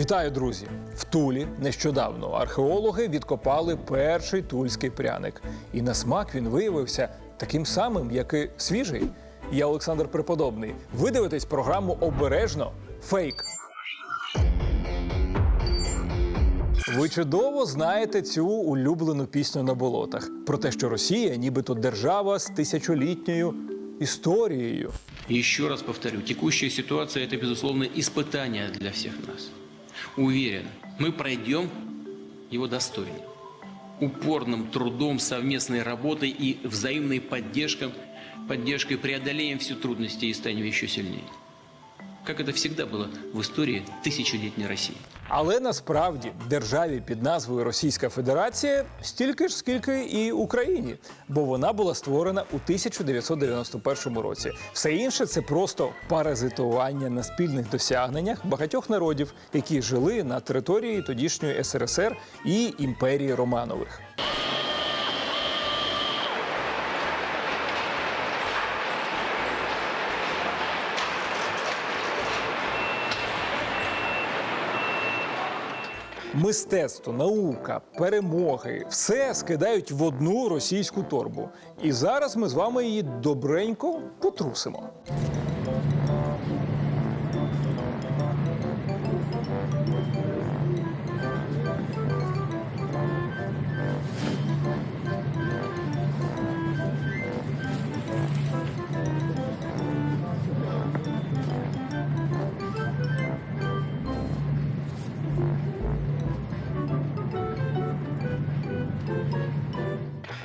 Вітаю, друзі! В Тулі нещодавно археологи відкопали перший тульський пряник. І на смак він виявився таким самим, як і свіжий. Я Олександр Преподобний. Ви дивитесь програму обережно фейк. Ви чудово знаєте цю улюблену пісню на болотах про те, що Росія, нібито держава з тисячолітньою історією. И еще раз повторю, текущая ситуация – это, безусловно, испытание для всех нас. Уверен, мы пройдем его достойно. Упорным трудом, совместной работой и взаимной поддержкой, поддержкой преодолеем все трудности и станем еще сильнее. Как это всегда было в истории тысячелетней России. Але насправді державі під назвою Російська Федерація стільки ж, скільки і Україні, бо вона була створена у 1991 році. Все інше це просто паразитування на спільних досягненнях багатьох народів, які жили на території тодішньої СРСР і імперії Романових. Мистецтво, наука, перемоги все скидають в одну російську торбу. І зараз ми з вами її добренько потрусимо.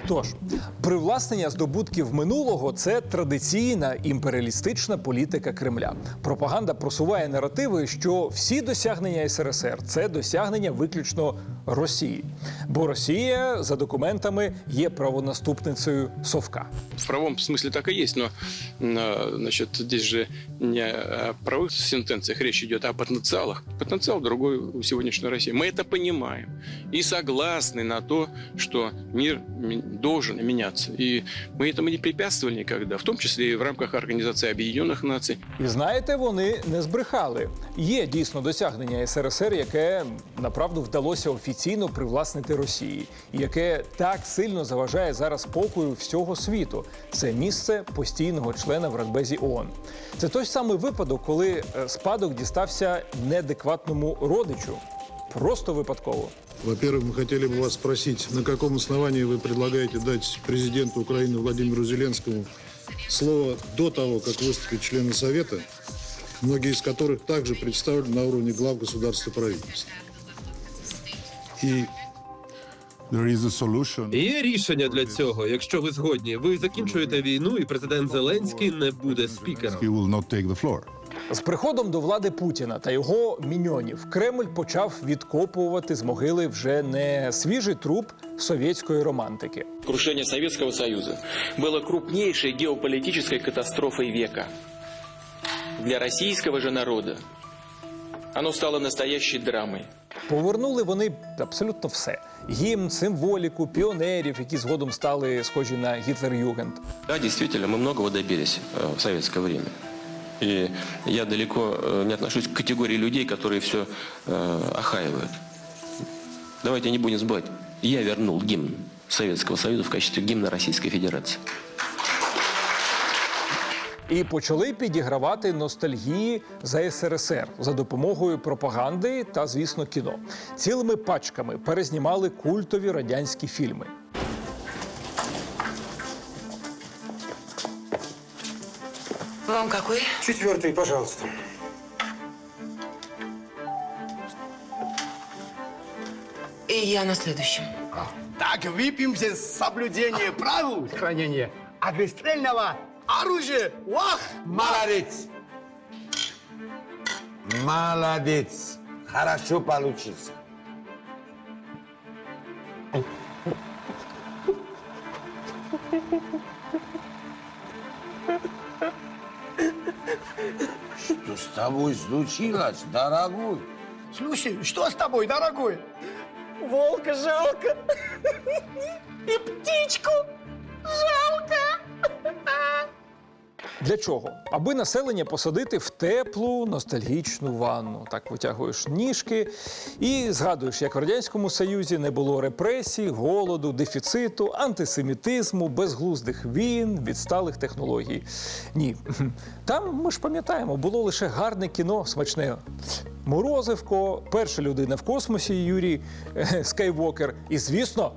Тож, привласнення здобутків минулого це традиційна імперіалістична політика Кремля. Пропаганда просуває наративи, що всі досягнення СРСР це досягнення виключно Росії. Бо Росія за документами є правонаступницею Совка. В правом смысле так и есть, но э, значит, здесь же не о правых сентенциях речь идет, а о потенциалах. Потенциал другой у сегодняшней России. Мы это понимаем и согласны на то, что мир ми- должен меняться. И мы этому не препятствовали никогда, в том числе и в рамках Организации Объединенных Наций. І знаєте, вони не збрехали. Є дійсно досягнення СРСР, яке направду вдалося офіційно привласнити Росії, і яке так сильно заважає зараз спокою всього світу. Це місце постійного члена в Радбезі ООН. Це той самий випадок, коли е, спадок дістався неадекватному родичу. Просто випадково. Во-первых, мы хотели бы вас спросить, на каком основании вы предлагаете дать президенту Украины Владимиру Зеленскому слово до того, как выступят члены Совета, многие из которых также представлены на уровне глав государства и правительства. И There is a solution. Є рішення для цього. Якщо ви згодні, ви закінчуєте війну, і президент Зеленський не буде спікером. He will not take the floor. З приходом до влади Путіна та його міньонів Кремль почав відкопувати з могили вже не свіжий труп совєтської романтики. Крушение Советского Союза было крупнейшей геополитической катастрофой века. Для российского же народа оно стало настоящей драмой. Повернули вони абсолютно все: гімн, символіку, піонерів, які згодом стали схожі на Гітлер-Югенд. Да, действительно, мы многого добились э, в советское время. И я далеко э, не отношусь к категории людей, которые все э, охаивают. Давайте не будем забывать. Я вернул гимн Советского Союза в качестве гимна Российской Федерации. І почали підігравати ностальгії за СРСР за допомогою пропаганди та, звісно, кіно. Цілими пачками перезнімали культові радянські фільми. Вам какой? Четвертый, пожалуйста. И я на следующем. Так, выпьемся с соблюдения правил хранения огнестрельного оружия. Вах! Молодец! Молодец! Хорошо получился. Что с тобой случилось, дорогой? Слушай, что с тобой, дорогой? Волка жалко. И птичку жалко. Для чого? Аби населення посадити в теплу ностальгічну ванну. Так витягуєш ніжки і згадуєш, як в радянському союзі не було репресій, голоду, дефіциту, антисемітизму, безглуздих війн, відсталих технологій. Ні, там ми ж пам'ятаємо, було лише гарне кіно, смачне. Морозивко, перша людина в космосі Юрій Скайвокер. І, звісно,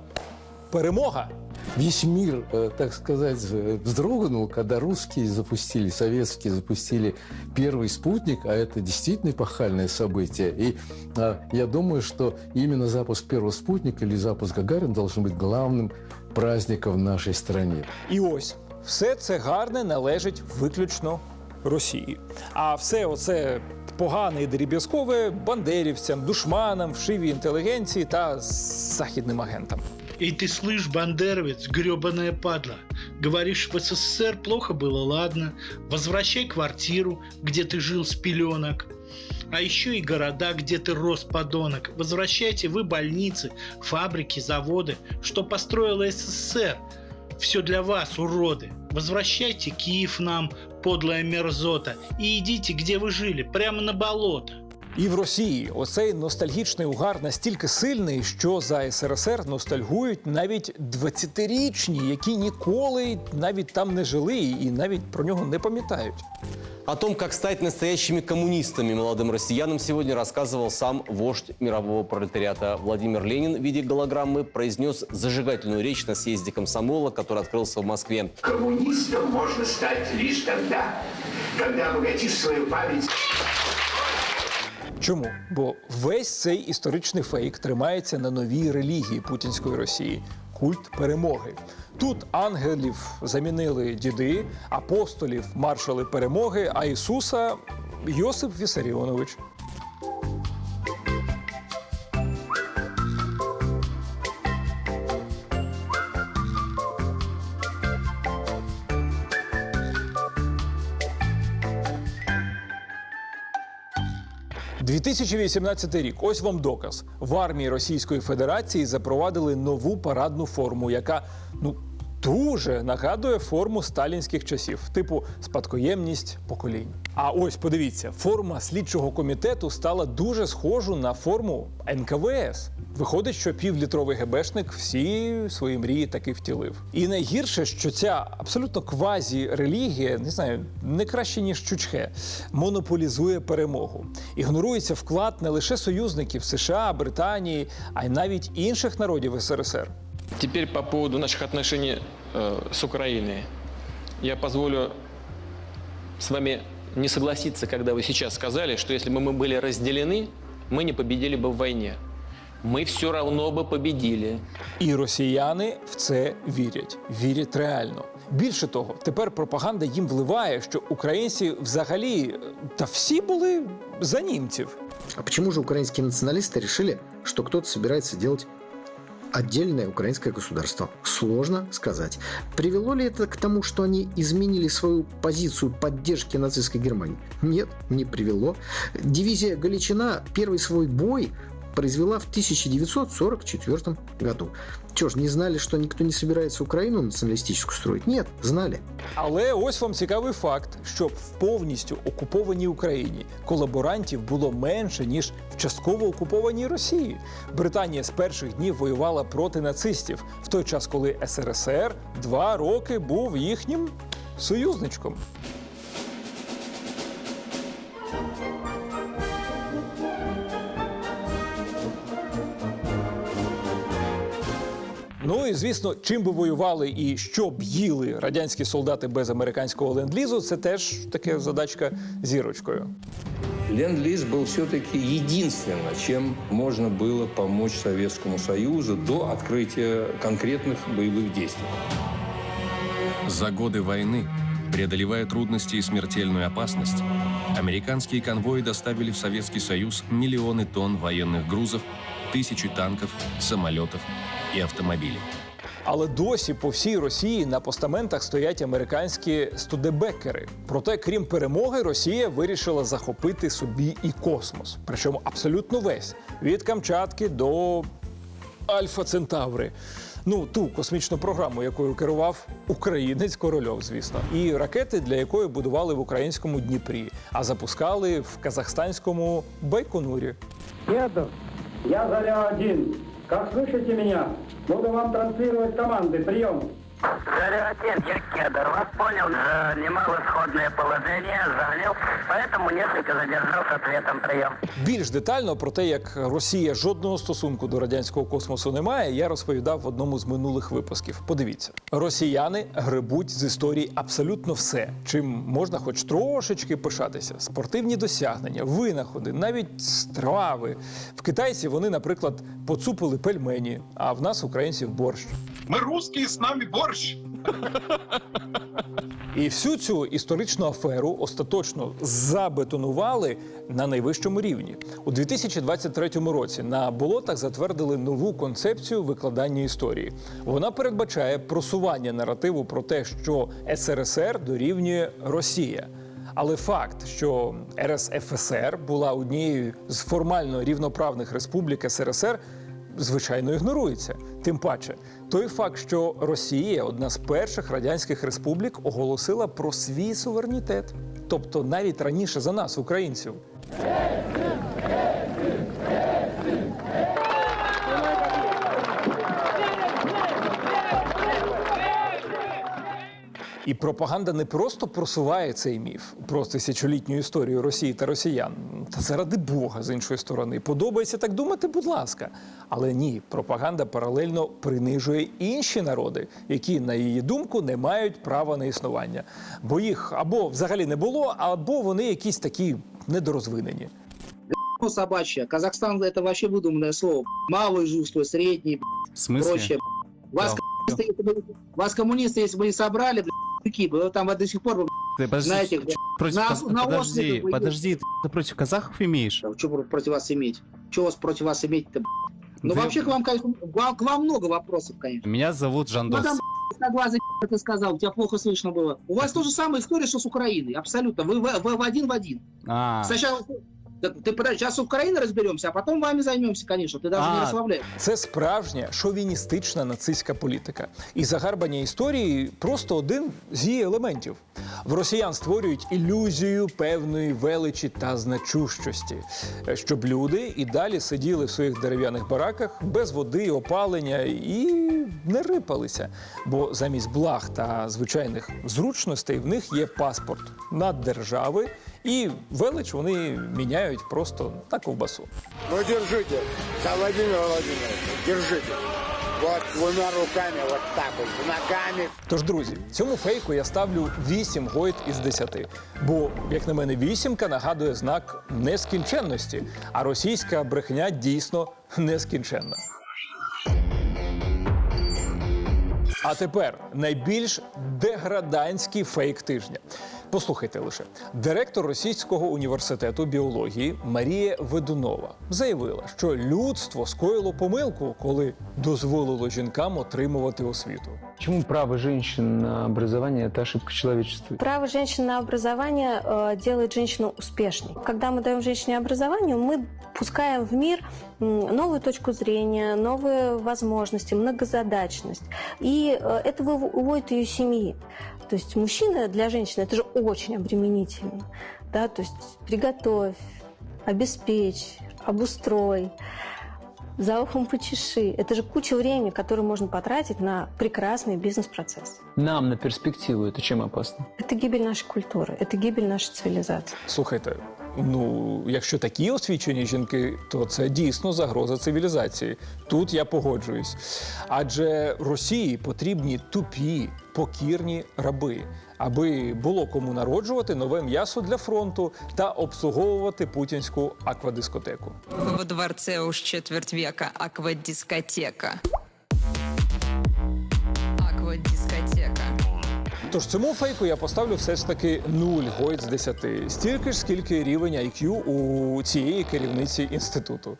перемога Весь мир, э, так сказать, э, вздрогнул, когда русские запустили, советские запустили первый спутник, а это действительно эпохальное событие. И а, я думаю, что именно запуск первого спутника или запуск Гагарина должен быть главным праздником в нашей стране. І ось все це гарне належить виключно Росії. А все оце погане і дріб'язкове бандерівцям, душманам, вшивій інтелігенції та західним агентам. Эй, ты слышь, бандеровец, гребаная падла. Говоришь, в СССР плохо было, ладно. Возвращай квартиру, где ты жил с пеленок. А еще и города, где ты рос, подонок. Возвращайте вы больницы, фабрики, заводы, что построила СССР. Все для вас, уроды. Возвращайте Киев нам, подлая мерзота, и идите, где вы жили, прямо на болото. І в Росії оцей ностальгічний угар настільки сильний, що за СРСР ностальгують навіть 20-річні, які ніколи навіть там не жили і навіть про нього не пам'ятають. О том, как стать настоящими коммунистами молодым россиянам, сегодня рассказывал сам вождь мирового пролетариата Владимир Ленин в виде голограммы произнес зажигательную речь на съезде комсомола, который открылся в Москве. Коммунистом можно стать лишь тогда, когда обогатишь свою память Чому? Бо весь цей історичний фейк тримається на новій релігії путінської Росії культ перемоги. Тут ангелів замінили діди, апостолів маршали перемоги, а Ісуса Йосип Вісаріонович. – 2018 рік. Ось вам доказ. В армії Російської Федерації запровадили нову парадну форму, яка ну дуже нагадує форму сталінських часів, типу спадкоємність поколінь. А ось подивіться, форма слідчого комітету стала дуже схожу на форму НКВС. Виходить, що півлітровий ГБшник всі свої мрії таки втілив. І найгірше, що ця абсолютно квазі-релігія, не знаю, не краще ніж чучхе, монополізує перемогу. Ігнорується вклад не лише союзників США, Британії, а й навіть інших народів СРСР. Теперь по поводу наших отношений э, с Украиной. Я позволю с вами не согласиться, когда вы сейчас сказали, что если бы мы были разделены, мы не победили бы в войне. Мы все равно бы победили. І росіяни в це вірять, вірять реально. Більше того, тепер пропаганда їм вливає, що українці взагалі та всі були за німців. А почему же украинские националисты решили, что кто-то собирается делать Отдельное украинское государство? Сложно сказать. Привело ли это к тому, что они изменили свою позицию поддержки нацистской Германии? Нет, не привело. Дивизия Галичина первый свой бой произвела в 1944 году. Чё ж, не знали, что никто не собирается Украину националистическую строить? Нет, знали. Але ось вам цікавий факт, що в повністю окупованій Україні колаборантів було менше ніж в частково окупованій Росії. Британія з перших днів воювала проти нацистів, в той час, коли СРСР два роки був їхнім союзничком. Ну і звісно, чим би воювали і що б їли радянські солдати без американського ленд-лізу, це теж таке задачка зірочкою. Ленд-лиз был все-таки единственно, чем можно было помочь Советскому Союзу до открытия конкретных боевых действий. За годы войны, преодолевая трудности и смертельную опасность, американские конвои доставили в Советский Союз миллионы тонн военных грузов, тысячи танков, самолетов и автомобилей. Але досі по всій Росії на постаментах стоять американські студебекери. Проте, крім перемоги, Росія вирішила захопити собі і космос. Причому абсолютно весь від Камчатки до Альфа Центаври. Ну, ту космічну програму, якою керував українець Корольов, звісно, і ракети, для якої будували в українському Дніпрі, а запускали в казахстанському Байконурі. Кедр, я заря один. Как слышите меня? Буду вам транслировать команды. Прием. Заря-1, я Кедр. Вас понял, занимал исходное положение, занял, поэтому несколько задержал с ответом прием. Більш детально про те, як Росія жодного стосунку до радянського космосу не має, я розповідав в одному з минулих випусків. Подивіться, росіяни грибуть з історії абсолютно все, чим можна хоч трошечки пишатися: спортивні досягнення, винаходи, навіть страви. В китайців вони, наприклад, поцупили пельмені, а в нас українців борщ. Мы русские, с нами борщ. І всю цю історичну аферу остаточно забетонували на найвищому рівні. У 2023 році на болотах затвердили нову концепцію викладання історії. Вона передбачає просування наративу про те, що СРСР дорівнює Росія. Але факт, що РСФСР була однією з формально рівноправних республік СРСР, звичайно ігнорується. Тим паче, той факт, що Росія, одна з перших радянських республік, оголосила про свій суверенітет, тобто навіть раніше за нас, українців. І пропаганда не просто просуває цей міф про тисячолітню історію Росії та росіян. Та заради Бога, з іншої сторони, подобається так думати, будь ласка. Але ні, пропаганда паралельно принижує інші народи, які, на її думку, не мають права на існування. Бо їх або взагалі не було, або вони якісь такі недорозвинені. Ну, собачья. Казахстан это вообще выдуманное слово. Малый жуство, средний, В смысле? прочее. Вас, коммунисты, если бы- вас коммунисты, если бы не собрали, такие бы, вы там до сих пор, бы, Ты подожди, знаете, ч- против на- каз- на подожди, острове вы- подожди, ты против казахов имеешь? что против вас иметь? Что вас против вас иметь-то? Ну, Вы- вообще, к вам, конечно, к вам, к вам много вопросов, конечно. Меня зовут Жандос. Мадам Одноглазый, ты сказал, у тебя плохо слышно было. У вас тоже самая история, что с Украиной, абсолютно. Вы, в- вы в один в один. А, Сначала Ты подожди, сейчас с Украиной а потом вами займемся, конечно. Ты даже не А. расслабляй. Це справжня шовіністична нацистська політика. І загарбання історії просто один з її елементів. В росіян створюють ілюзію певної величі та значущості, щоб люди і далі сиділи в своїх дерев'яних бараках без води, опалення і не рипалися. Бо замість благ та звичайних зручностей в них є паспорт наддержави, і велич вони міняють просто на ковбасу. Ну держите, за Владимира Владимировича, держите. Вот двумя руками, вот так вот, ногами. Тож, друзі, цьому фейку я ставлю 8 гойд із 10. Бо, як на мене, вісімка нагадує знак нескінченності, а російська брехня дійсно нескінченна. А тепер найбільш деградантський фейк тижня. Послухайте лише директор російського університету біології Марія Ведунова заявила, що людство скоїло помилку, коли дозволило жінкам отримувати освіту. Почему право женщин на образование – это ошибка человечества? Право женщин на образование э, делает женщину успешней. Когда мы даем женщине образование, мы пускаем в мир м, новую точку зрения, новые возможности, многозадачность. И э, это выв- уводит ее семьи. То есть мужчина для женщины это же очень обременительно. Да? То есть приготовь, обеспечь, обустрой, за ухом почеши. Это же куча времени, которое можно потратить на прекрасный бизнес-процесс. Нам на перспективу это чем опасно? Это гибель нашей культуры, это гибель нашей цивилизации. Слухайте, ну якщо такі освічені жінки, то це дійсно загроза цивілізації. Тут я погоджуюсь. Адже Росії потрібні тупі, покірні раби, аби було кому народжувати нове м'ясо для фронту та обслуговувати путінську аквадискотеку. Во дворце уж четверть века аквадискотека. Тож цьому фейку я поставлю все ж таки 0 гойд з 10. Стільки ж, скільки рівень IQ у цієї керівниці інституту.